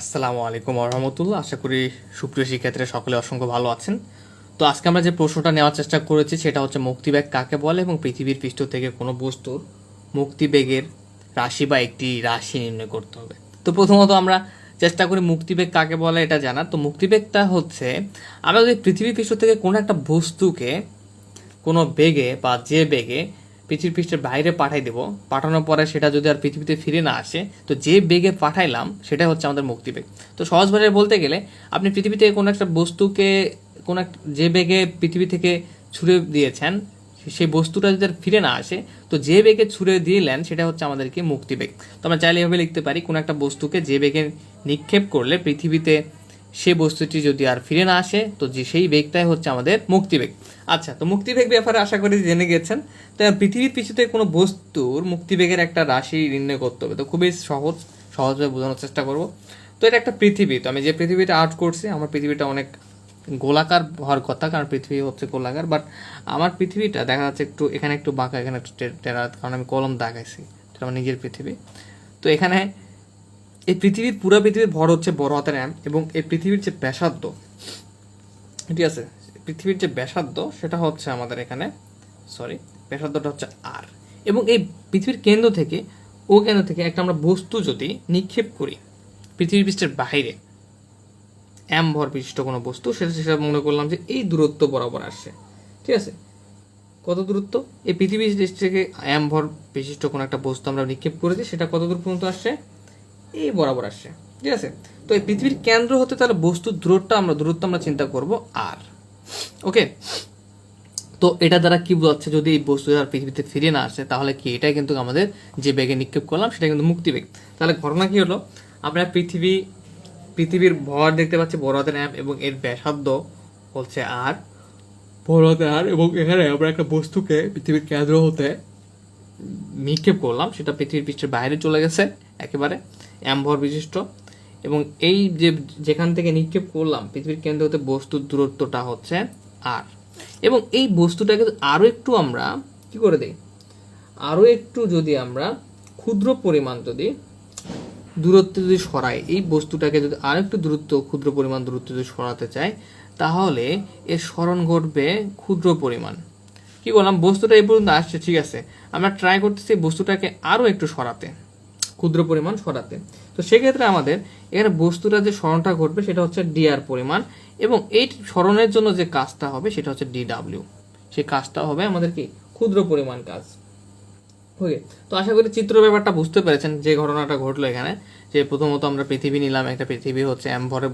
আসসালামু আলাইকুম রহমতুল্লাহ। আশা করি সুপ্রিয় শিক্ষার্থীরা সকলে অসংখ্য ভালো আছেন। তো আজকে আমরা যে প্রশ্নটা নেওয়ার চেষ্টা করেছি, সেটা হচ্ছে মুক্তিবেগ কাকে বলে এবং পৃথিবীর পৃষ্ঠ থেকে কোনো বস্তুর মুক্তিবেগের রাশি বা একটি রাশি নির্ণয় করতে হবে। তো প্রথমত আমরা চেষ্টা করি মুক্তিবেগ কাকে বলে এটা জানার। তো মুক্তিবেগটা হচ্ছে, আমরা যদি পৃথিবীর পৃষ্ঠ থেকে কোনো একটা বস্তুকে, কোনো বেগে বা যে বেগে পৃথিবীর পৃষ্ঠের বাইরে পাঠাই দেব। পাঠানোর পরে সেটা যদি আর পৃথিবীতে ফিরে না আসে, তো যে বেগে পাঠাইলাম সেটা হচ্ছে আমাদের মুক্তিবেগ। তো সহজ বলতে গেলে, আপনি পৃথিবী থেকে কোনো একটা বস্তুকে, কোনো যে বেগে পৃথিবী থেকে ছুড়ে দিয়েছেন সেই বস্তুটা যদি আর ফিরে না আসে, তো যে বেগে ছুড়ে দিলেন, সেটা হচ্ছে আমাদেরকে মুক্তিবেগ। তো আমরা চাইলে এভাবে লিখতে পারি, কোনো একটা বস্তুকে যে বেগে নিক্ষেপ করলে পৃথিবীতে সে বস্তুটি যদি আর ফিরে না আসে, তো যে সেই বেগটাই হচ্ছে আমাদের মুক্তিবেগ। আচ্ছা তো মুক্তিবেগ ব্যাপারে আশা করি জেনে গেছেন। তো পৃথিবীর পিছুতে কোনো বস্তুর মুক্তিবেগের একটা রাশি নির্ণয় করতে হবে। তো খুবই সহজ, সহজভাবে বোঝানোর চেষ্টা করব। তো এটা একটা পৃথিবী। তো আমি যে পৃথিবীটা আর্ট করছি, আমার পৃথিবীটা অনেক গোলাকার হওয়ার কথা, কারণ পৃথিবী হচ্ছে গোলাকার। বাট আমার পৃথিবীটা দেখা যাচ্ছে একটু, এখানে একটু বাঁকা, এখানে একটু টেরা কারণ আমি কলম দাগাইছি। আমার নিজের পৃথিবী। তো এখানে এই পৃথিবীর পুরো পৃথিবীর ভর হচ্ছে বড় হাতের এম এবং এই পৃথিবীর যে ব্যাসার্ধ, ঠিক আছে? পৃথিবীর যে ব্যাসার্ধ, সেটা হচ্ছে আমাদের এখানে সরি ব্যাসার্ধটা হচ্ছে আর এবং এই পৃথিবীর কেন্দ্র থেকে, ও কেন্দ্র থেকে একটা আমরা বস্তু যদি নিক্ষেপ করি, পৃথিবীর পৃষ্ঠের বাইরে এম ভর বিশিষ্ট কোনো বস্তু, সেটা সেটা মনে করলাম যে এই দূরত্ব বরাবর আসছে, ঠিক আছে? কত দূরত্ব? এই পৃথিবীর থেকে এম ভর বিশিষ্ট কোনো একটা বস্তু আমরা নিক্ষেপ করেছি, সেটা কত দূর পর্যন্ত আসছে? এই বরাবর আসছে। ঠিক আছে? তো এই পৃথিবীর কেন্দ্র হতে তাহলে বস্তুর দূরত্ব আমরা দূরত্ব আমরা চিন্তা করব আর। ওকে? তো এটা দ্বারা কি বোঝাচ্ছে যদি এই বস্তু আর পৃথিবীতে ফিরে না আসে, তাহলে কি এটাই কিন্তু আমাদের যে বেগে নিক্ষেপ করলাম সেটা কিন্তু মুক্তি মুক্তিবেগ তাহলে ঘটনা কি হলো? আমরা পৃথিবী, পৃথিবীর ভর দেখতে পাচ্ছি বড় হাতের অ্যাম এবং এর ব্যাসার্ধ হচ্ছে আর। বড় হাতের আর এবং এখানে আমরা একটা বস্তুকে পৃথিবীর কেন্দ্র হতে নিক্ষেপ করলাম, সেটা পৃথিবীর পৃষ্ঠের বাইরে চলে গেছে, একেবারে। অ্যাম্ভর বিশিষ্ট। এবং এই যে যেখান থেকে নিক্ষেপ করলাম, পৃথিবীর কেন্দ্র হতে বস্তুর দূরত্বটা হচ্ছে আর এবং এই বস্তুটাকে আরও একটু আমরা কি করে দিই? আরও একটু যদি আমরা ক্ষুদ্র পরিমাণ যদি দূরত্ব যদি সরাই, এই বস্তুটাকে যদি আরও একটু দূরত্ব, ক্ষুদ্র পরিমাণ দূরত্ব যদি সরাতে চাই, তাহলে এর স্মরণ ঘটবে ক্ষুদ্র পরিমাণ। কি বললাম? বস্তুটা এই পর্যন্ত আসছে, ঠিক আছে। আমরা ট্রাই করতেছি বস্তুটাকে আরও একটু সরাতে। ক্ষুদ্র পরিমাণ সরাতে। তো সেক্ষেত্রে আমাদের এখানে বস্তুটা যে স্মরণটা ঘটবে সেটা হচ্ছে ডিআর পরিমাণ এবং এই স্মরণের জন্য যে কাজটা হবে সেটা হচ্ছে ডিডাব্লিউ সেই কাজটা হবে আমাদের কি? ক্ষুদ্র পরিমাণ কাজ। ওকে তো আশা করি চিত্র ব্যাপারটা বুঝতে পেরেছেন যে ঘটনাটা ঘটলো এখানে, যে প্রথমত আমরা পৃথিবী নিলাম, একটা পৃথিবী হচ্ছে এম ভরে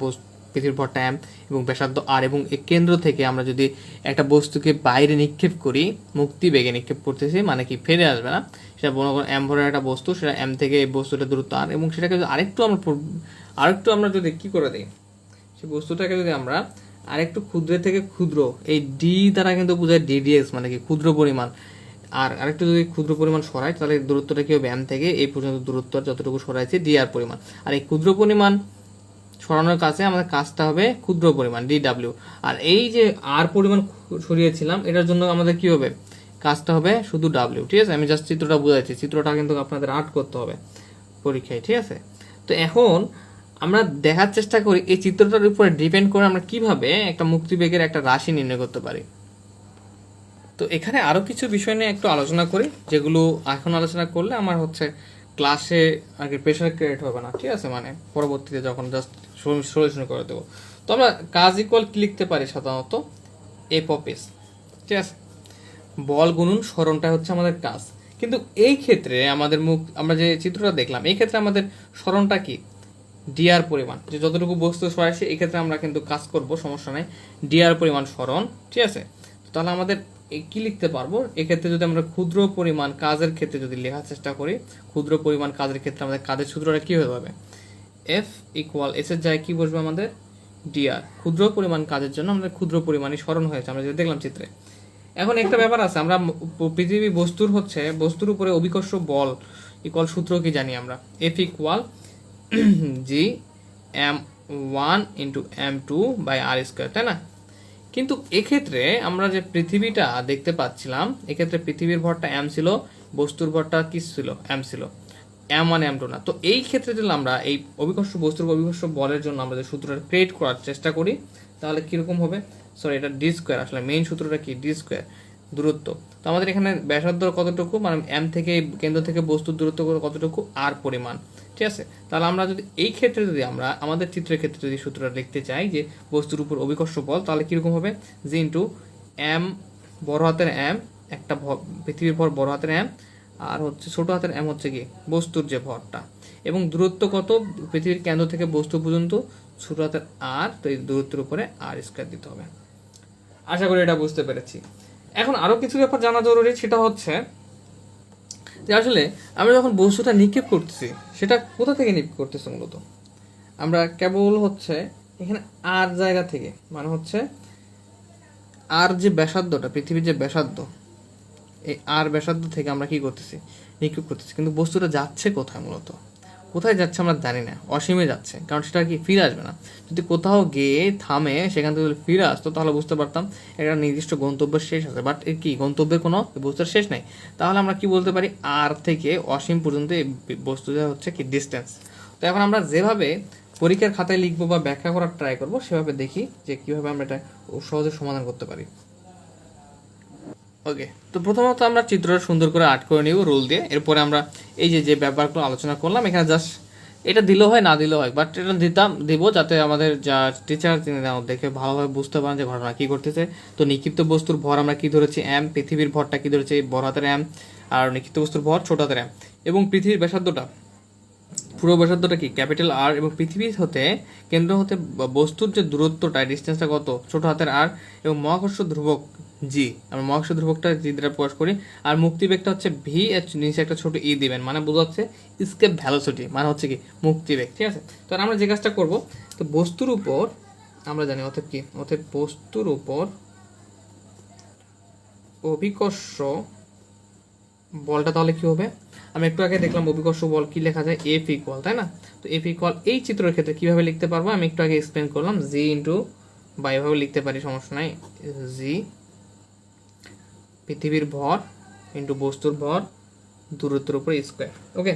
পৃথিবীর ভরটা এম এবং ব্যাসার্ধ আর এবং এই কেন্দ্র থেকে আমরা যদি একটা বস্তুকে বাইরে নিক্ষেপ করি, মুক্তি বেগে নিক্ষেপ করতেছি মানে কি ফিরে আসবে না সেটা মনে করেন এম ভরের একটা বস্তু, সেটা এম থেকে এই বস্তুটা দূরত্ব আর, এবং সেটাকে যদি আরেকটু আমরা আরেকটু আমরা যদি কী করে দিই? সেই বস্তুটাকে যদি আমরা আরেকটু ক্ষুদ্র থেকে ক্ষুদ্র, এই ডি দ্বারা কিন্তু বোঝায় ডিডিএক্স মানে কি ক্ষুদ্র পরিমাণ। আর আরেকটু যদি ক্ষুদ্র পরিমাণ সরাই, তাহলে দূরত্বটা কি হবে? এম থেকে এই পর্যন্ত দূরত্ব যতটুকু সরাইছে ডি আর পরিমাণ। আর এই ক্ষুদ্র পরিমাণ সরানোর কাছে আমাদের কাজটা হবে ক্ষুদ্র পরিমাণ ডি ডাব্লিউ আর এই যে আর পরিমাণ সরিয়েছিলাম, এটার জন্য আমাদের কি হবে? কাজটা হবে শুধু ডাব্লিউ ঠিক আছে? আমি জাস্ট চিত্রটা বুঝাচ্ছি চিত্রটা কিন্তু আপনাদের আর্ট করতে হবে পরীক্ষায়, ঠিক আছে? তো এখন আমরা দেখার চেষ্টা করি এই চিত্রটার উপরে ডিপেন্ড করে আমরা কীভাবে একটা মুক্তিবেগের একটা রাশি নির্ণয় করতে পারি। তো এখানে আরও কিছু বিষয় নিয়ে একটু আলোচনা করি, যেগুলো এখন আলোচনা করলে আমার হচ্ছে ক্লাসে আর কি প্রেশার ক্রিয়েট হবে না, ঠিক আছে? মানে পরবর্তীতে যখন জাস্ট সলিউশন করে দেবো। তো আমরা কাজ ইকুয়াল কি লিখতে পারি সাধারণত? অফ ঠিক আছে? বল গুণন স্মরণটা হচ্ছে আমাদের কাজ। কিন্তু এই ক্ষেত্রে আমাদের মুখ, আমরা যে চিত্রটা দেখলাম, এই ক্ষেত্রে আমাদের স্মরণটা কি? ডিআর পরিমাণ। যে যতটুকু বস্তু সরাইছে, এই ক্ষেত্রে আমরা কিন্তু কাজ করব, সমস্যা নাই। ডিআর পরিমাণ স্মরণ, ঠিক আছে? তাহলে আমাদের কি লিখতে পারব? এক্ষেত্রে যদি আমরা ক্ষুদ্র পরিমাণ কাজের ক্ষেত্রে যদি লেখার চেষ্টা করি, ক্ষুদ্র পরিমাণ কাজের ক্ষেত্রে আমাদের কাজের সূত্রটা কি হয়ে যাবে? এফ ইকুয়াল এস এর জায়গায় কি বসবে আমাদের? ডিআর ক্ষুদ্র পরিমাণ কাজের জন্য আমাদের ক্ষুদ্র পরিমাণই স্মরণ হয়েছে। আমরা যেটা দেখলাম চিত্রে। এখন একটা ব্যাপার আছে, আমরা পৃথিবী বস্তুর হচ্ছে, বস্তুর উপরে অভিকর্ষ বল ইকুয়াল সূত্র কি জানি আমরা? F equal G M one into M two by R square তাই না? কিন্তু এক্ষেত্রে আমরা যে পৃথিবীটা দেখতে পাচ্ছিলাম, এক্ষেত্রে পৃথিবীর ভরটা এম ছিল, বস্তুর ভরটা কি ছিল? এম ছিল। এম ওয়ান এম টু না। তো এই ক্ষেত্রে যদি আমরা এই অভিকর্ষ, বস্তুর অভিকর্ষ বলের জন্য আমরা যে সূত্রটা ক্রিয়েট করার চেষ্টা করি, তাহলে কীরকম হবে? সরি এটা ডি স্কোয়ার আসলে মেইন সূত্রটা কি? ডি স্কোয়ার দূরত্ব। তো আমাদের এখানে ব্যাসার্ধ কতটুকু? মানে এম থেকে, কেন্দ্র থেকে বস্তুর দূরত্ব কতটুকু? আর পরিমাণ। ঠিক আছে? তাহলে আমরা যদি এই ক্ষেত্রে যদি আমরা, আমাদের চিত্রের ক্ষেত্রে যদি সূত্রটা লিখতে চাই যে বস্তুর উপর অভিকর্ষ বল, তাহলে কীরকম হবে? জি ইন্টু এম বড় হাতের এম একটা পৃথিবীর ভর বড় হাতের এম আর হচ্ছে ছোট হাতের এম হচ্ছে কি? বস্তুর যে ভরটা। এবং দূরত্ব কত? পৃথিবীর কেন্দ্র থেকে বস্তু পর্যন্ত, ছোট হাতের আর তো এই দূরত্বের উপরে আর স্কোয়ার দিতে হবে। আশা করি এটা বুঝতে পেরেছি। এখন আরও কিছু ব্যাপার জানা জরুরি, সেটা হচ্ছে যে আসলে আমরা যখন বস্তুটা নিক্ষেপ করতেছি, সেটা কোথা থেকে নিক্ষেপ করতেছি মূলত? আমরা কেবল হচ্ছে এখানে আর জায়গা থেকে মানে হচ্ছে আর যে ব্যাসার্ধটা, পৃথিবীর যে ব্যাসার্ধ, এই আর ব্যাসার্ধ থেকে আমরা কি করতেছি? নিক্ষেপ করতেছি। কিন্তু বস্তুটা যাচ্ছে কোথায় মূলত? কোথায় যাচ্ছে আমরা জানি না, অসীমে যাচ্ছে, কারণ সেটা কি ফিরে আসবে না। যদি কোথাও গিয়ে থামে, সেখান থেকে যদি ফিরে আসতো, তাহলে বুঝতে পারতাম একটা নির্দিষ্ট গন্তব্যের শেষ আছে। বাট এর কি, গন্তব্যের কোনো বস্তুর শেষ নেই? তাহলে আমরা কি বলতে পারি? আর থেকে অসীম পর্যন্ত এই বস্তুটা হচ্ছে কি ডিস্টেন্স তো এখন আমরা যেভাবে পরীক্ষার খাতায় লিখব বা ব্যাখ্যা করার ট্রাই করব, সেভাবে দেখি যে কীভাবে আমরা এটা সহজে সমাধান করতে পারি। ওকে তো প্রথমত আমরা চিত্রটা সুন্দর করে আর্ট করে নিব রোল দিয়ে। এরপরে আমরা এই যে যে ব্যাপারগুলো আলোচনা করলাম, এখানে জাস্ট এটা দিলেও হয়, না দিলেও হয় বাট এটা দিতাম, দিব যাতে আমাদের যা টিচার তিনি দেখে ভালোভাবে বুঝতে পারেন যে ঘটনা কী করতেছে তো নিক্ষিপ্ত বস্তুর ভর আমরা কি ধরেছি? অ্যাম পৃথিবীর ভরটা কি ধরেছি? বড় হাতের অ্যাম আর নিক্ষিপ্ত বস্তুর ভর ছোট হাতের অ্যাম এবং পৃথিবীর ব্যাসার্ধটা, পুরো ব্যাসার্ধটা কি? ক্যাপিটাল আর এবং পৃথিবী হতে কেন্দ্র হতে বস্তুর যে দূরত্বটা ডিস্টেন্সটা কত? ছোট হাতের আর এবং মহাকর্ষ ধ্রুবক জি, আমরা মহাকর্ষ ধ্রুবকটা জি দ্বারা প্রকাশ করি। আর মুক্তি মুক্তিবেগটা হচ্ছে ভি, এর নিচে একটা ছোট ই দিবেন মানে বোঝাচ্ছে স্কেপ ভ্যালোসিটি মানে হচ্ছে কি মুক্তি মুক্তিবেগ, ঠিক আছে? তো আমরা যে কাজটা করব, তো বস্তুর উপর, আমরা জানি অতএব কি, অতএব বস্তুর উপর অভিকর্ষ বলটা তাহলে কি হবে? আমি একটু আগে দেখলাম অভিকর্ষ বল কি লেখা যায়? এফ ইকুয়াল তাই না? তো এফ ইকুয়াল এই চিত্রের ক্ষেত্রে কীভাবে লিখতে পারব? আমি একটু আগে এক্সপ্লেন করলাম জি ইন্টু বা এভাবে লিখতে পারি, সমস্যা নাই জি পৃথিবীর ভর ইন্টু বস্তুর ভর দূরত্বের উপর স্কোয়ার ওকে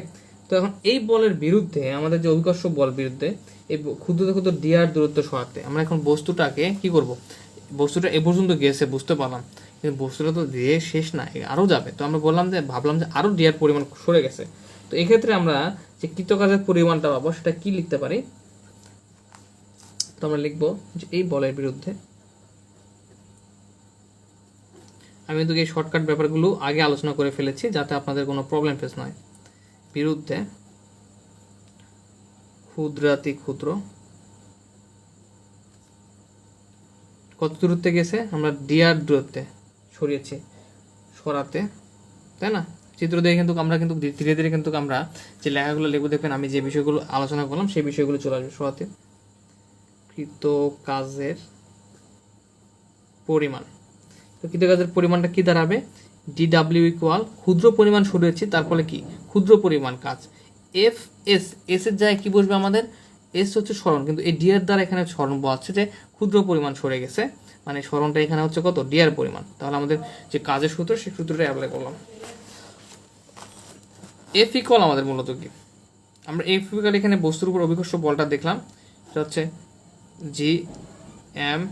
তো এখন এই বলের বিরুদ্ধে, আমাদের যে অভিকর্ষ বল বিরুদ্ধে, এই ক্ষুদ্র ক্ষুদ্র ডিআর দূরত্ব সরাতে, আমরা এখন বস্তুটাকে কি করব? বস্তুটা এ পর্যন্ত গেছে, বুঝতে পারলাম। কিন্তু বস্তুটা তো দিয়ে শেষ না আরও যাবে। তো আমরা বললাম যে, ভাবলাম যে আরও ডিআর পরিমাণ সরে গেছে। তো এক্ষেত্রে আমরা যে কৃতকাজের পরিমাণটা পাবো, সেটা কি লিখতে পারি? তো আমরা লিখব যে এই বলের বিরুদ্ধে আমি কিন্তু এই শর্টকাট ব্যাপারগুলো আগে আলোচনা করে ফেলেছি, যাতে আপনাদের কোনো প্রবলেম ফেস নয়। বিরুদ্ধে ক্ষুদ্রাতি ক্ষুদ্র। কত দূরত্বে গেছে? আমরা ডিআর দূরত্বে সরিয়েছি, সরাতে, তাই না? চিত্র দিয়ে কিন্তু আমরা কিন্তু ধীরে ধীরে কিন্তু আমরা যে লেখাগুলো লিখব, দেখবেন আমি যে বিষয়গুলো আলোচনা করলাম, সেই বিষয়গুলো চলে আসবে সরাতে। কৃত কাজের পরিমাণ। তো কৃতকাজের পরিমাণটা কি দাঁড়াবে? ডিডাব্লিউ ইকুয়াল ক্ষুদ্র পরিমাণ সরিয়েছি তার ফলে কি? ক্ষুদ্র পরিমাণ কাজ। এফ এস এস এর জায়গায় কি বসবে আমাদের? এস হচ্ছে স্মরণ, কিন্তু এই ডিয়ার দ্বারা এখানে স্মরণ আছে যে ক্ষুদ্র পরিমাণ সরে গেছে। মানে স্মরণটা এখানে হচ্ছে কত? ডিয়ার পরিমাণ। তাহলে আমাদের যে কাজের সূত্র, সেই সূত্রটা অ্যাপ্লাই করলাম। এফ ইকুয়াল আমাদের মূলত কি? আমরা এফ ইকুয়াল এখানে বস্তুর উপর অভিকর্ষ বলটা দেখলাম। সেটা হচ্ছে জি এম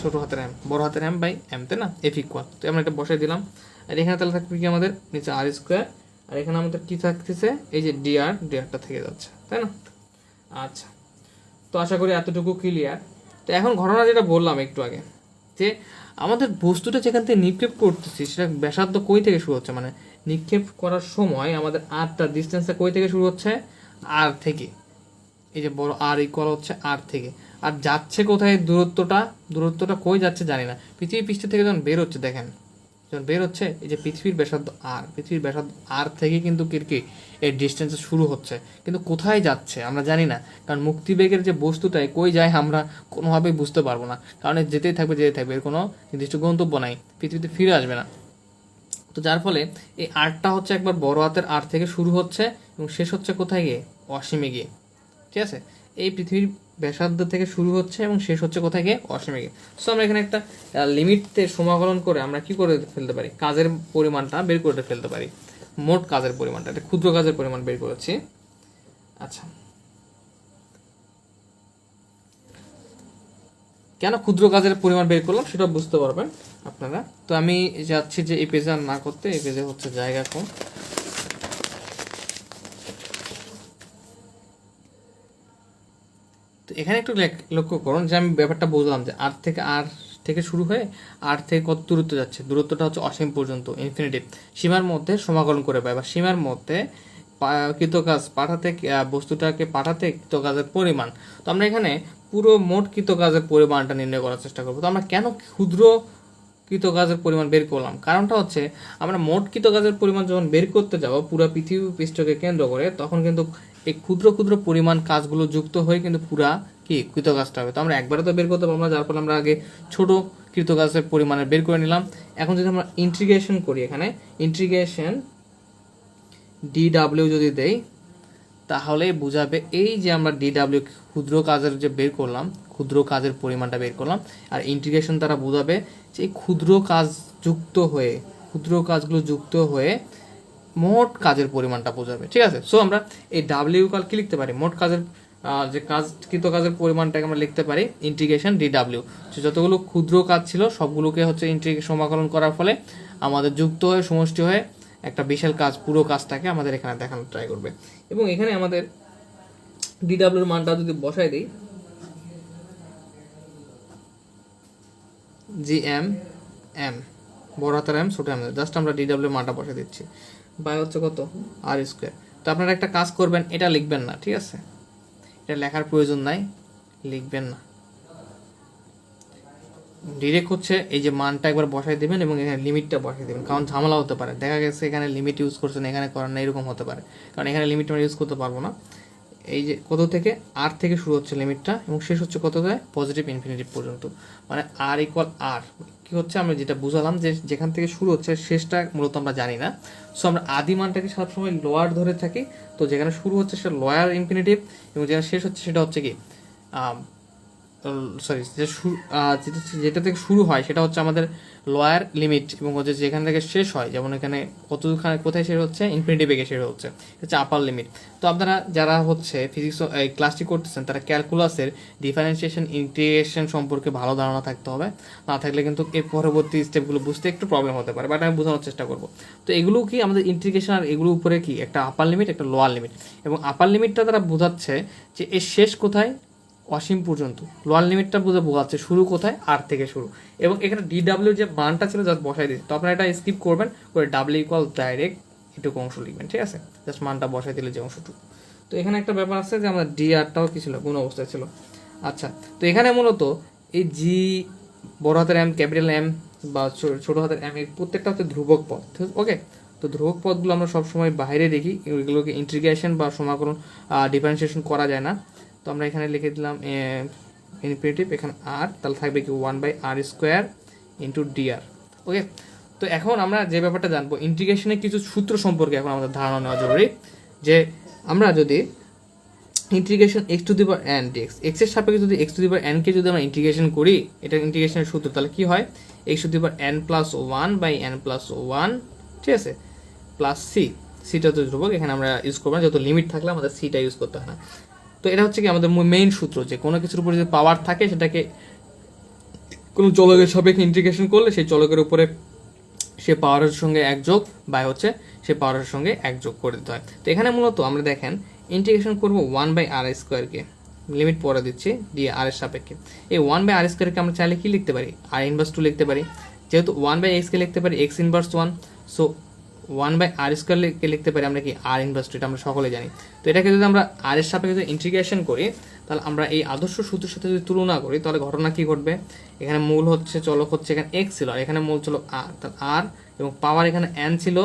ছোট হাতের এম বড় হাতের এম বাই এম তাই না? এফ ইকুয়াল তো আমরা এটা বসাই দিলাম। আর এখানে তাহলে থাকবে কি আমাদের? নিচে আর স্কোয়ার আর এখানে আমাদের কি থাকতেছে? এই যে ডিআর ডিআরটা থেকে যাচ্ছে, তাই না? আচ্ছা। তো আশা করি এতটুকু ক্লিয়ার তো এখন ঘটনা যেটা বললাম একটু আগে, যে আমাদের বস্তুটা যেখান থেকে নিক্ষেপ করতেছি, সেটা ব্যাসার্ধ কই থেকে শুরু হচ্ছে? মানে নিক্ষেপ করার সময় আমাদের আরটা ডিস্টেন্সটা কই থেকে শুরু হচ্ছে? আর থেকে। এই যে বড় আর ইকুয়াল হচ্ছে আর থেকে। আর যাচ্ছে কোথায় দূরত্বটা? দূরত্বটা কই যাচ্ছে জানি না। পৃথিবী পৃষ্ঠ থেকে যখন বের হচ্ছে দেখেন, যখন বের হচ্ছে, এই যে পৃথিবীর ব্যাসার্ধ আর পৃথিবীর ব্যাসার্ধ আর থেকে কিন্তু কি কি, এর ডিস্টেন্স শুরু হচ্ছে। কিন্তু কোথায় যাচ্ছে আমরা জানি না। কারণ মুক্তিবেগের যে বস্তুটাই কই যায় আমরা কোনোভাবেই বুঝতে পারব না। কারণ যেতেই থাকবে যেতেই থাকবে, এর কোনো নির্দিষ্ট গন্তব্য নাই। পৃথিবীতে ফিরে আসবে না। তো যার ফলে এই আর্টটা হচ্ছে একবার বড় হাতের আর্ট থেকে শুরু হচ্ছে এবং শেষ হচ্ছে কোথায় গিয়ে? অসীমে গিয়ে। ঠিক আছে? এই পৃথিবীর ব্যাসার্ধ থেকে শুরু হচ্ছে এবং শেষ হচ্ছে কোথায় গিয়ে? অসীমে গিয়ে। সো আমরা এখানে একটা লিমিটতে সমাকলন করে আমরা কি করে ফেলতে পারি? কাজের পরিমাণটা বের করে ফেলতে পারি। মোট কাজের পরিমাণটা এটা ক্ষুদ্র কাজের পরিমাণ বের করেছি। আচ্ছা। কেন ক্ষুদ্র কাজের পরিমাণ বের করলাম সেটা বুঝতে পারবেন আপনারা। তো আমি যাচ্ছি যে এই পেজে আর না করতে, এই পেজে হচ্ছে জায়গা কম তো এখানে একটু লক্ষ্য করুন যে আমি ব্যাপারটা বুঝলাম যে আর থেকে আর থেকে শুরু হয়ে আর থেকে কত দূরত্ব যাচ্ছে। দূরত্বটা হচ্ছে অসীম পর্যন্ত ইনফিনিটিভ সীমার মধ্যে সমাকলন করে পায় বা সীমার মধ্যে কৃতকাজ পাঠাতে বস্তুটাকে পাঠাতে কৃতকাজের পরিমাণ। তো আমরা এখানে পুরো মোট কৃতকাজের পরিমাণটা নির্ণয় করার চেষ্টা করব। তো আমরা কেন ক্ষুদ্র কৃতকাজের পরিমাণ বের করলাম? কারণটা হচ্ছে আমরা মোট কৃতকাজের পরিমাণ যখন বের করতে যাব পুরো পৃথিবী পৃষ্ঠকে কেন্দ্র করে, তখন কিন্তু এই ক্ষুদ্র ক্ষুদ্র পরিমাণ কাজগুলো যুক্ত হয়ে কিন্তু পুরা কি কৃতকাজটা হবে। তো আমরা একবারে তো বের করতে পারব না, যার ফলে আমরা আগে ছোট কৃতকাজের পরিমাণে বের করে নিলাম। এখন যদি আমরা ইন্টিগ্রেশন করি এখানে ইন্টিগ্রেশন ডিডাব্লিউ যদি দেই, তাহলে বোঝাবে এই যে আমরা ডিডাব্লিউ ক্ষুদ্র কাজের যে বের করলাম, ক্ষুদ্র কাজের পরিমাণটা বের করলাম, আর ইন্টিগ্রেশন তারা বোঝাবে যে ক্ষুদ্র কাজ যুক্ত হয়ে, ক্ষুদ্র কাজগুলো যুক্ত হয়ে মোট কাজের পরিমাণটা বোঝাবে, ঠিক আছে? সো আমরা এই ডাব্লিউ কাল কি লিখতে পারি? মোট কাজের যে কাজ কৃত কাজের পরিমাণটাকে আমরা লিখতে পারি ইন্টিগ্রেশন ডিডাব্লিউ যতগুলো ক্ষুদ্র কাজ ছিল, সবগুলোকে হচ্ছে ইন্টিগ্রেশন সমাকলন করার ফলে আমাদের যুক্ত হয়ে, সমষ্টি হয়ে একটা বিশাল কাজ, পুরো কাজটাকে আমাদের এখানে দেখানোর ট্রাই করবে। এবং এখানে আমাদের ডিডাব্লিউর মানটা যদি বসাই দিই জি এম এম বড় হাতের এম ছোট এম জাস্ট আমরা ডিডাব্লিউ মানটা বসে দিচ্ছি। বাই হচ্ছে কত? আর স্কোয়ার তো আপনারা একটা কাজ করবেন, এটা লিখবেন না, ঠিক আছে? এটা লেখার প্রয়োজন নাই, লিখবেন না। ডিরেক্ট হচ্ছে এই যে মানটা একবার বসাই দেবেন এবং এখানে লিমিটটা বসাই দেবেন, কারণ ঝামেলা হতে পারে। দেখা গেছে এখানে লিমিট ইউজ করছেন, এখানে করেন না এরকম হতে পারে। কারণ এখানে লিমিট আমরা ইউজ করতে পারব না। এই যে কত থেকে? আর থেকে শুরু হচ্ছে লিমিটটা এবং শেষ হচ্ছে কত থেকে পজিটিভ ইনফিনিটিভ পর্যন্ত। মানে আর ইকুয়াল আর কি হচ্ছে? আমরা যেটা বুঝালাম যে যেখান থেকে শুরু হচ্ছে শেষটা মূলত আমরা জানি না। সো আমরা আদি মানটাকে সবসময় লোয়ার ধরে থাকি। তো যেখানে শুরু হচ্ছে সেটা লোয়ার ইনফিনিটিভ এবং যেখানে শেষ হচ্ছে সেটা হচ্ছে কি? সরি যে যেটা থেকে শুরু হয় সেটা হচ্ছে আমাদের লোয়ার লিমিট এবং হচ্ছে যেখান থেকে শেষ হয়, যেমন এখানে কতখানে, কোথায় শেষ হচ্ছে? ইনফিনিটি বেগে শেষ হচ্ছে। হচ্ছে আপার লিমিট তো আপনারা যারা হচ্ছে ফিজিক্স ক্লাসটি করতেছেন, তারা ক্যালকুলাসের ডিফারেন্সিয়েশন ইন্টিগ্রেশন সম্পর্কে ভালো ধারণা থাকতে হবে। না থাকলে কিন্তু এর পরবর্তী স্টেপগুলো বুঝতে একটু প্রবলেম হতে পারে বাট আমি বোঝানোর চেষ্টা করব। তো এগুলো কি আমাদের ইন্টিগ্রেশন আর এগুলোর উপরে কি? একটা আপার লিমিট একটা লোয়ার লিমিট এবং আপার লিমিটটা তারা বোঝাচ্ছে যে এর শেষ কোথায়? অসীম পর্যন্ত। লোয়ার লিমিটটা বুঝে বোঝাচ্ছে শুরু কোথায় আর থেকে শুরু। এবং এখানে ডিডাব্লিউ যে মানটা ছিল জাস্ট বসাই দিচ্ছি তো আপনারা এটা স্কিপ করবেন, করে ডাব্লিউ ইকুয়াল ডাইরেক্ট এটুকু অংশ লিখবেন, ঠিক আছে? জাস্ট মানটা বসাই দিলে যে অংশটুকু। তো এখানে একটা ব্যাপার আছে যে, আমাদের ডি আরটাও কি ছিল? কোন অবস্থায় ছিল। আচ্ছা তো এখানে মূলত এই জি বড় হাতের এম ক্যাপিটাল এম বা ছোট হাতের এম এর প্রত্যেকটা হচ্ছে ধ্রুবক পদ ওকে তো ধ্রুবক পদগুলো আমরা সবসময় বাইরে দেখি, এগুলোকে ইন্টিগ্রেশন বা সমাকলন ডিফারেন্সিয়েশন করা যায় না। তো আমরা এখানে লিখে দিলাম ইনফিনিটিভ এখানে আর তাহলে থাকবে কি one by R square into DR okay তো এখন আমরা যে ব্যাপারটা জানব ইন্টিগ্রেশনের কিছু সূত্র সম্পর্কে এখন আমাদের ধারণা নেওয়া জরুরি, যে আমরা যদি integration X to the power N DX এক্সের সাপেক্ষে যদি এক্স টু দি পাওয়ার এনকে যদি আমরা ইন্টিগ্রেশন করি এটা ইন্টিগ্রেশনের সূত্র তাহলে কি হয়? X to the power N plus one by N plus one ঠিক আছে? প্লাস সি সিটা তো ধ্রুবক, এখানে আমরা ইউজ করব না যেহেতু লিমিট থাকলে আমাদের সিটা ইউজ করতে হয় না। তো এটা হচ্ছে কি আমাদের মেইন সূত্র যে কোনো কিছুর উপরে যদি পাওয়ার থাকে সেটাকে কোনো চলকের সাপেক্ষে ইন্টিগ্রেশন করলে সেই চলকের উপরে সে পাওয়ারের সঙ্গে এক যোগ বা হচ্ছে সে পাওয়ারের সঙ্গে এক যোগ করে দিতে হয়। তো এখানে মূলত আমরা দেখেন ইন্টিগ্রেশন করব ওয়ান বাই আর স্কোয়ারকে লিমিট পরে দিচ্ছি দিয়ে আর এর সাপেক্ষে। এই ওয়ান বাই আর স্কোয়ারকে আমরা চাইলে কি লিখতে পারি? আর ইনভার্স টু লিখতে পারি। যেহেতু ওয়ান বাই এক্সকে লিখতে পারি X inverse one so one by R স্কোয়ারকে লিখতে পারি আমরা কি আর ইনভার্স এটা আমরা সকলে জানি। তো এটাকে যদি আমরা আর এর সাপেক্ষে যদি ইন্টিগ্রেশন করি, তাহলে আমরা এই আদর্শ সূত্রের সাথে যদি তুলনা করি, তাহলে ঘটনা কি ঘটবে? এখানে মূল হচ্ছে চলক হচ্ছে এখানে এক্স ছিল, আর এখানে মূল চলক আর তাহলে আর এবং পাওয়ার এখানে এন ছিল,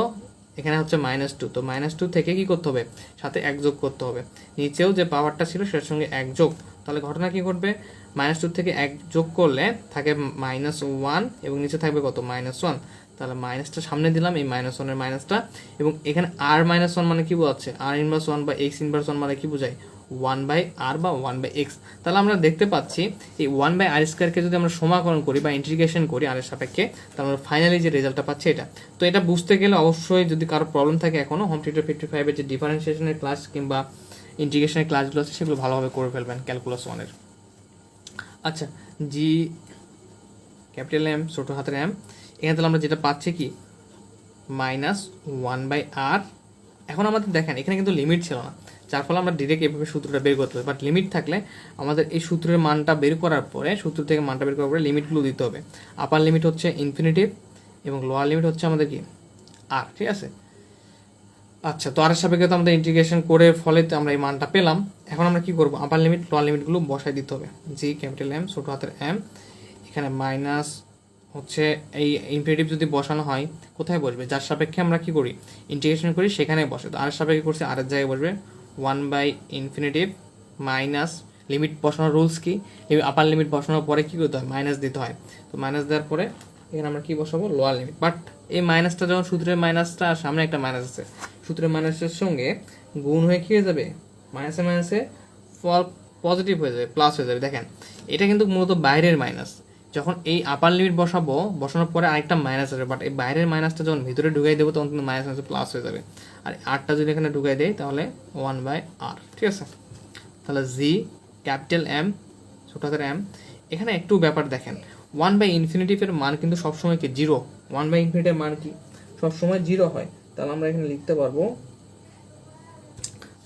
এখানে হচ্ছে মাইনাস টু তো মাইনাস টু থেকে কি করতে হবে? সাথে এক যোগ করতে হবে। নিচেও যে পাওয়ারটা ছিল, সেটার সঙ্গে এক যোগ। তাহলে ঘটনা কি ঘটবে? মাইনাস টু থেকে এক যোগ করলে থাকে মাইনাস ওয়ান এবং নিচে থাকবে কত? Minus one. তাহলে মাইনাসটা সামনে দিলাম, এই মাইনাস ওয়ানের মাইনাসটা। এবং এখানে আর মাইনাস ওয়ান মানে কি বোঝাচ্ছে? আর ইনভার্স ওয়ান বা এক্স ইনভার্স ওয়ান মানে কি বোঝায়? ওয়ান বাই আর বা ওয়ান বাই এক্স। তাহলে আমরা দেখতে পাচ্ছি, এই ওয়ান বাই আর স্কোয়ারকে যদি আমরা সমাকলন করি বা ইন্টিগ্রেশন করি আর এর সাপেক্ষে, তাহলে আমরা ফাইনালি যে রেজাল্টটা পাচ্ছি এটা। তো এটা বুঝতে গেলে অবশ্যই যদি কারও প্রবলেম থাকে এখনও হোম টিউটার ফিফটি ফাইভের যে ডিফারেন্সিয়েশনের ক্লাস কিংবা ইন্টিগ্রেশনের ক্লাসগুলো আছে, সেগুলো ভালোভাবে করে ফেলবেন ক্যালকুলাস ওয়ানের আচ্ছা জি ক্যাপিটাল এম ছোটো হাতের এম এখানে তাহলে আমরা যেটা পাচ্ছি কি? মাইনাস ওয়ান বাই আর এখন আমাদের দেখেন, এখানে কিন্তু লিমিট ছিল না। যার ফলে আমরা ডিরেক্ট এভাবে সূত্রটা বের করতে হবে বাট লিমিট থাকলে আমাদের এই সূত্রের মানটা বের করার পরে, সূত্র থেকে মানটা বের করার পরে লিমিটগুলো দিতে হবে। আপার লিমিট হচ্ছে ইনফিনিটিভ এবং লোয়ার লিমিট হচ্ছে আমাদের কি? আর ঠিক আছে? আচ্ছা তো আর সাপেক্ষে তো আমাদের ইন্টিগ্রেশন করে ফলে আমরা এই মানটা পেলাম। এখন আমরা কি করব? আপার লিমিট লোয়ার লিমিটগুলো বসাই দিতে হবে। জি ক্যাপিটাল এম ছোটো হাতের এম এখানে মাইনাস হচ্ছে এই ইনফিনিটিভ যদি বসানো হয়, কোথায় বসবে? যার সাপেক্ষে আমরা কি করি? ইন্টিগ্রেশন করি সেখানে বসে। তো আর সাপেক্ষে করছে? আরের জায়গায় বসবে। One by infinitive minus limit বসানোর রুলস কি? আপার লিমিট বসানোর পরে কি করতে হয়? মাইনাস দিতে হয়। তো মাইনাস দেওয়ার পরে এখানে আমরা কি বসাবো? লোয়ার লিমিট বাট এই মাইনাসটা যখন সূত্রের মাইনাসটা আর সামনে একটা মাইনাস আছে। সূত্রের মাইনাসের সঙ্গে গুণ হয়ে কি হয়ে যাবে? মাইনাসে মাইনাসে ফল পজিটিভ হয়ে যাবে প্লাস হয়ে যাবে। দেখেন, এটা কিন্তু মূলত বাইরের মাইনাস যখন এই আপার লিমিট বসাবো, বসানোর পরে আরেকটা মাইনাস আসবে। বাট এই বাইরের মাইনাসটা যখন ভিতরে ঢুকাই দেবো, তখন কিন্তু মাইনাস মাইনাস প্লাস হয়ে যাবে। আর আরটা যদি এখানে ঢুকাই দেয় তাহলে ওয়ান বাই আর ঠিক আছে? তাহলে জি ক্যাপিটাল এম ছোট হাতের এম এখানে একটু ব্যাপার দেখেন। ওয়ান বাই ইনফিনিটিভের মান কিন্তু সবসময় কি? জিরো ওয়ান বাই ইনফিনিটিভের মান কি? সবসময় জিরো হয়। তাহলে আমরা এখানে লিখতে পারব।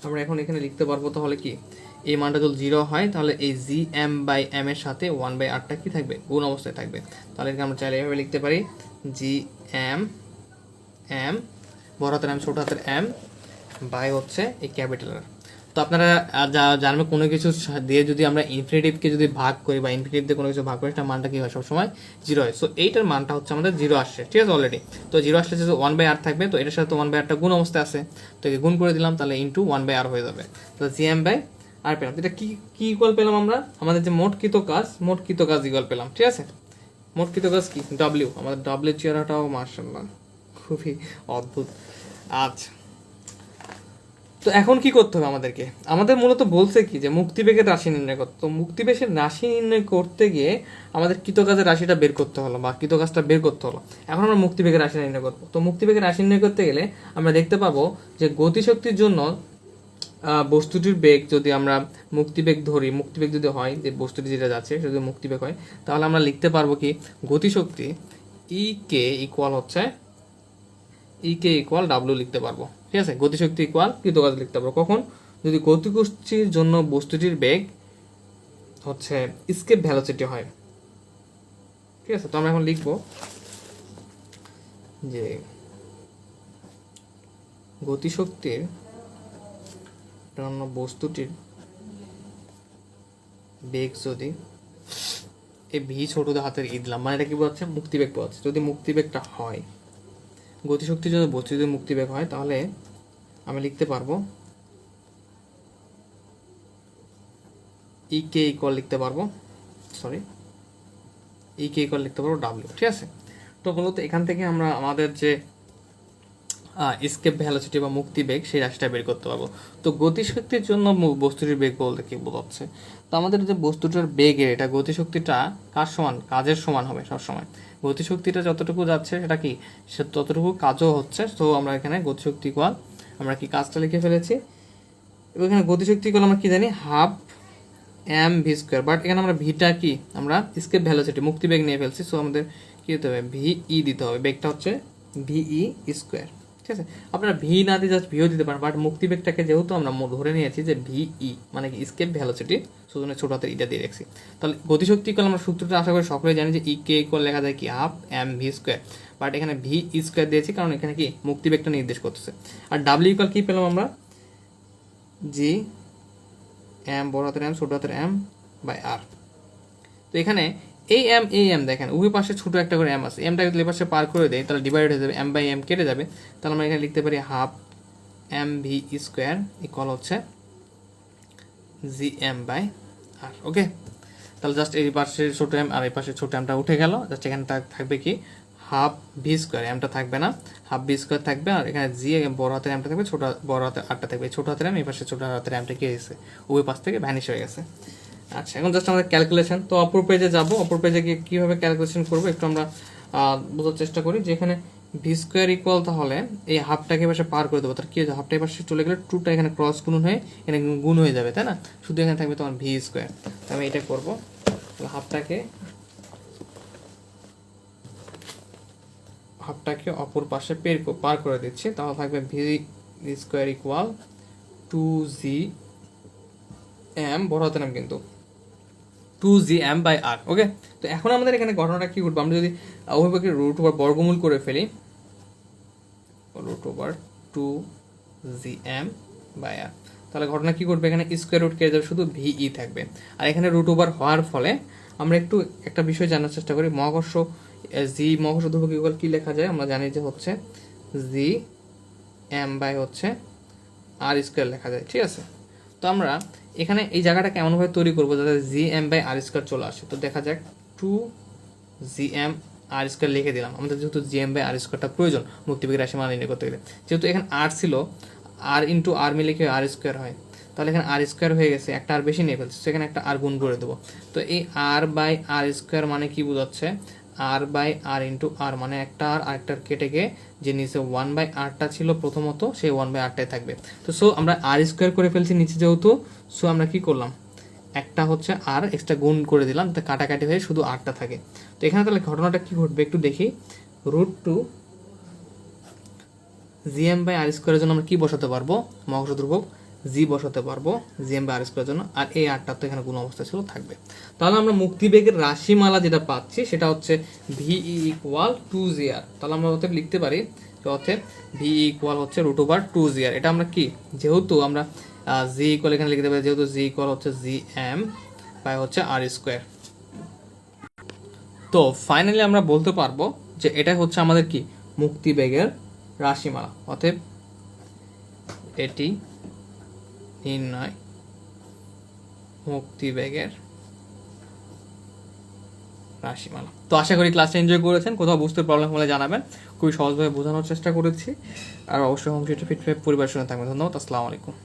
আমরা এখন এখানে লিখতে পারব তাহলে কি? এই মানটা যদি জিরো হয়, তাহলে এই জি এম বাই এম এর সাথে ওয়ান বাই আটটা কি থাকবে? গুণ অবস্থায় থাকবে। তাহলে আমরা চাইলে এভাবে লিখতে পারি। জি এম এম বড় হাতের এম ছোট হাতের এম বাই হচ্ছে এই ক্যাপিটাল তো আপনারা জানবে কোনো কিছু দিয়ে যদি আমরা ইনফিনিটিভকে যদি ভাগ করি বা ইনফিনিটিভ দিয়ে কোনো কিছু ভাগ করি সেটা মানটা কি হয়? সবসময় জিরো হয়। সো এইটার মানটা হচ্ছে আমাদের জিরো আসছে। ঠিক আছে অলরেডি তো জিরো আসলে যেহেতু ওয়ান বাই আর থাকবে, তো এটার সাথে তো ওয়ান বাই আরটা গুণ অবস্থায় আছে। তো একে গুণ করে দিলাম, তাহলে ইন্টু ওয়ান বাই আর হয়ে যাবে। তো জি এম বাই আর পেলাম এটা কি কি ইকুয়াল পেলাম আমরা? আমাদের যে মোট কৃত কাজ, মোট কৃত কাজ ইকুয়াল পেলাম। ঠিক আছে? মোট কৃত কাজ কি? ডাব্লিউ আমাদের ডাব্লিউ চেহারাটাও মার্শাল্লাহ খুবই অদ্ভুত। আচ্ছা। তো এখন কি করতে হবে আমাদেরকে? আমাদের মূলত বলছে কি যে মুক্তিবেগের রাশি নির্ণয় করতে। তো মুক্তিবেগের রাশি নির্ণয় করতে গিয়ে আমাদের কৃতকাজের রাশিটা বের করতে হলো বা কৃতকাজটা বের করতে হলো। এখন আমরা মুক্তিবেগের রাশি নির্ণয় করব। তো মুক্তিবেগের রাশি নির্ণয় করতে গেলে আমরা দেখতে পাবো যে গতিশক্তির জন্য বস্তুটির বেগ যদি আমরা মুক্তিবেগ ধরি, মুক্তিবেগ যদি হয়, যে বস্তুটি যেটা যাচ্ছে সেটা যদি মুক্তিবেগ হয়, তাহলে আমরা লিখতে পারব কি গতিশক্তি ই কে ইকুয়াল হচ্ছে ই কে ইকুয়াল ডাব্লিউ লিখতে পারব। ঠিক আছে? গতিশক্তি ইকুয়াল কৃতকাজ লিখতে পারব। কখন? যদি গতিগোষ্ঠীর জন্য বস্তুটির বেগ হচ্ছে স্কেপ ভ্যালোসিটি হয়। ঠিক আছে? তো আমরা এখন লিখব যে গতিশক্তির জন্য বস্তুটির বেগ যদি এই ভি ছোট হাতের ই দিলাম মানে এটা কি বোঝাচ্ছে? মুক্তিবেগ বোঝাচ্ছে। যদি মুক্তিবেগটা হয় গতিশক্তির যদি বস্তু মুক্তি বেগ হয়, তাহলে আমি লিখতে পারব ই কে ইকল লিখতে পারব সরি ই কে ইকুয়াল লিখতে পারব ডাব্লিউ ঠিক আছে? তো মূলত এখান থেকে আমরা আমাদের যে স্কেপ ভ্যালোসিটি বা মুক্তি বেগ সেই রাশিটা বের করতে পারব। তো গতিশক্তির জন্য বস্তুটির বেগ বলতে কি বোঝাচ্ছে? তো আমাদের যে বস্তুটার বেগের এটা গতিশক্তিটা কার সমান? কাজের সমান হবে সবসময়। গতিশক্তিটা যতটুকু যাচ্ছে সেটা কি? সে ততটুকু কাজও হচ্ছে। তো আমরা এখানে গতিশক্তি ইকুয়াল আমরা কি কাজটা লিখে ফেলেছি? এখানে গতিশক্তি ইকুয়াল আমরা কি জানি? Half M V square. But এখানে আমরা ভিটা কি? আমরা স্কেপ ভ্যালোসিটি মুক্তি বেগ নিয়ে ফেলছি। সো আমাদের কি দিতে হবে? ভি ই দিতে হবে। বেগটা হচ্ছে ভিই স্কোয়ার। ঠিক আছে? আপনারা ভি না দিয়ে জাস্ট ভিও দিতে পারেন বাট মুক্তিবেগটাকে যেহেতু আমরা ধরে নিয়েছি যে ভি ই মানে কি স্কেপ ভ্যালোসিটি সুতরাং ছোট হাতের ইটা দিয়ে রেখেছি। তাহলে গতিশক্তি ইকুয়াল আমরা সূত্রটা আশা করি সকলে জানি যে ই কে ইকুয়াল লেখা যায় কি? Half M V square but এখানে ভি ই স্কোয়ার দিয়েছি, কারণ এখানে কি মুক্তিবেগটা নির্দেশ করতেছে। আর ডাব্লিউ ইকুয়াল কি পেলাম আমরা? জি এম বড় হাতের এম ছোট হাতের এম বাই আর তো এখানে এই এম এই এম দেখেন, উভয় পাশে ছোট একটা করে এম আছে। এমটা যদি এ পাশে পার করে দেয় তাহলে ডিভাইড হয়ে যাবে এম বাই এম কেটে যাবে। তাহলে আমরা এখানে লিখতে পারি half M V square equal হচ্ছে জি এম বাই আর ওকে তাহলে জাস্ট এই পাশে ছোটো এম আর এই পাশে ছোট এমটা উঠে গেল। জাস্ট এখানে থাকবে কি? হাফ ভি স্কোয়ার এমটা থাকবে না। হাফ ভি স্কোয়ার থাকবে, আর এখানে জি বড় হাতের এমটা থাকবে, ছোটো, বড় হাতের আটটা থাকবে। ছোট হাতের এম এই পাশে ছোটো হাতের এমটা কি হয়েছে ওই পাশ থেকে ভ্যানিশ হয়ে গেছে। আচ্ছা এখন জাস্ট আমাদের ক্যালকুলেশন তো অপর পেজে যাব। অপর পেজে গিয়ে কীভাবে ক্যালকুলেশন করব একটু আমরা বোঝার চেষ্টা করি। যেখানে ভি স্কোয়ার ইকুয়াল তাহলে এই হাফটাকে পাশে পার করে দেবো। তার কি হয়েছে? হাফটা পাশে চলে গেলে টুটা এখানে ক্রস গুণ হয়ে এখানে গুণ হয়ে যাবে, তাই না? শুধু এখানে থাকবে তোমার ভি স্কোয়ার আমি এটা করব। হাফটাকে হাফটাকে অপর পাশে পের পার করে দিচ্ছি। তাহলে থাকবে V square equal to G M বড় হাতে নাম কিন্তু। Two G M by R okay তো এখন আমাদের এখানে ঘটনাটা কি ঘটবে? আমরা যদি অভিভাবকের রুট ওভার বর্গমূল করে ফেলি root over two G M by R তাহলে ঘটনা কি ঘটবে? এখানে স্কোয়ার রুট কেটে যাবে, শুধু ভিই থাকবে। আর এখানে রুট ওভার হওয়ার ফলে আমরা একটু একটা বিষয় জানার চেষ্টা করি। মহাকর্ষ জি মহাকর্ষ ধ্রুবক ইকুয়াল কী লেখা যায়? আমরা জানি যে হচ্ছে জি এম বাই হচ্ছে আর স্কোয়ার লেখা যায়, ঠিক আছে? তো আমরা এখানে এই জায়গাটাকে এমনভাবে তৈরি করব যাতে G M by R square চলে আসে? তো দেখা যাক two G M R square লিখে দিলাম। আমাদের যেহেতু জি এম বাই আর স্কোয়ারটা প্রয়োজন, মুক্তিবেগের রাশি মান নির্ণয় করতে গেলে। যেহেতু এখানে আর ছিল আর ইন্টু আর মিলে কি আর স্কোয়ার হয়। তাহলে এখানে আর স্কোয়ার হয়ে গেছে, একটা আর বেশি নিয়ে ফেলছে। সেখানে একটা আর গুণ করে দেবো। তো এই আর বাই আর স্কোয়ার মানে কি বোঝাচ্ছে? আর বাই আর ইন্টু আর মানে একটা আর আরেকটার কেটে গিয়ে যে নিচে ওয়ান বাই আরটা ছিল প্রথমত, সেই ওয়ান বাই আরটাই থাকবে। তো সো আমরা আর স্কোয়ার করে ফেলছি নিচে যেহেতু সো আমরা কি করলাম? একটা হচ্ছে আর এক্সট্রা গুণ করে দিলাম তো কাটাকাটি হয়ে শুধু আরটা থাকে। তো, এখানে তাহলে ঘটনাটা কি ঘটবে একটু দেখি। Root two GM by R স্কোয়ারের জন্য আমরা কি বসাতে পারব? মহাকর্ষ জি বসাতে পারব জিএম বাই আর স্কোয়ারের জন্য, আর এই আরটা তো এখানে কোন অবস্থা ছিল থাকবে। তাহলে আমরা মুক্তিবেগের রাশিমালা যেটা পাচ্ছি, সেটা হচ্ছে V equal to G R তাহলে আমরা অতএব লিখতে পারি অতএব ভি ইকুয়াল হচ্ছে root over two G R এটা আমরা কি? যেহেতু আমরা জি ইকুয়াল এখানে লিখতে পারি, যেহেতু জি ইকুয়াল হচ্ছে জি এম বাই হচ্ছে আর স্কোয়ার তো ফাইনালি আমরা বলতে পারব যে এটা হচ্ছে আমাদের কি? মুক্তিবেগের রাশিমালা। অতএব এটি নির্ণয় মুক্তিবেগের রাশিমালা। তো আশা করি ক্লাসটা এনজয় করেছেন। কোথাও বুঝতে প্রবলেম হলে জানাবেন। খুবই সহজভাবে বোঝানোর চেষ্টা করেছি। আর অবশ্যই হোম থিয়েটার ফিটফেট পরিবার শুনে থাকবেন। ধন্যবাদ। আসসালামু আলাইকুম।